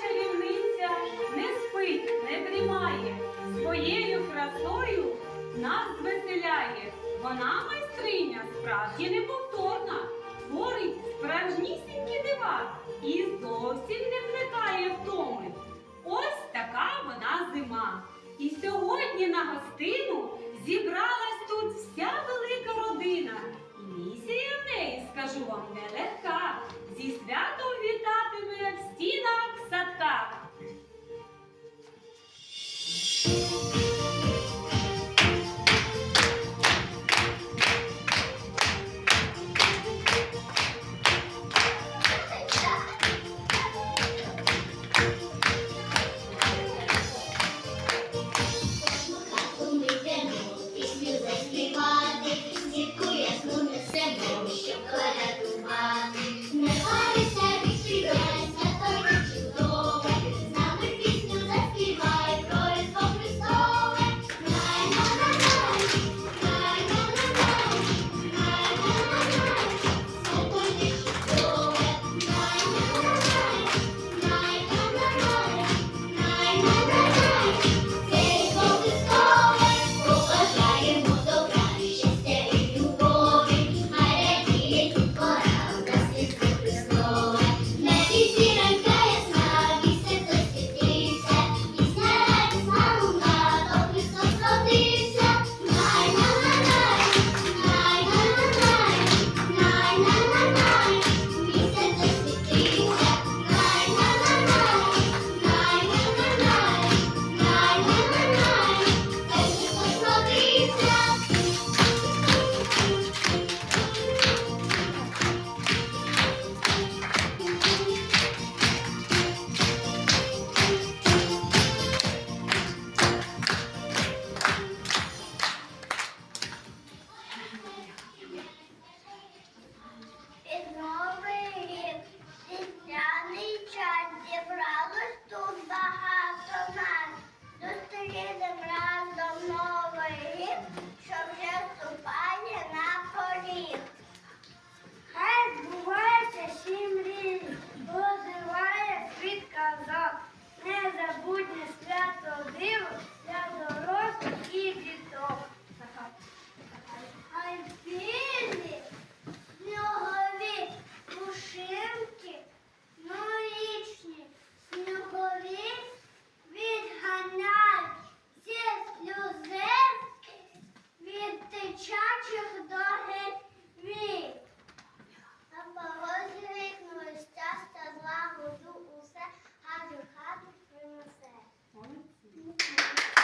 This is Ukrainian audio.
чарівниця не спить, не дрімає, своєю красою нас звеселяє. Вона майстриня справді неповторна, творить справжнісінькі дива і зовсім не плекає втоми. Ось така вона зима. І сьогодні на гостину зібралась Música Ні.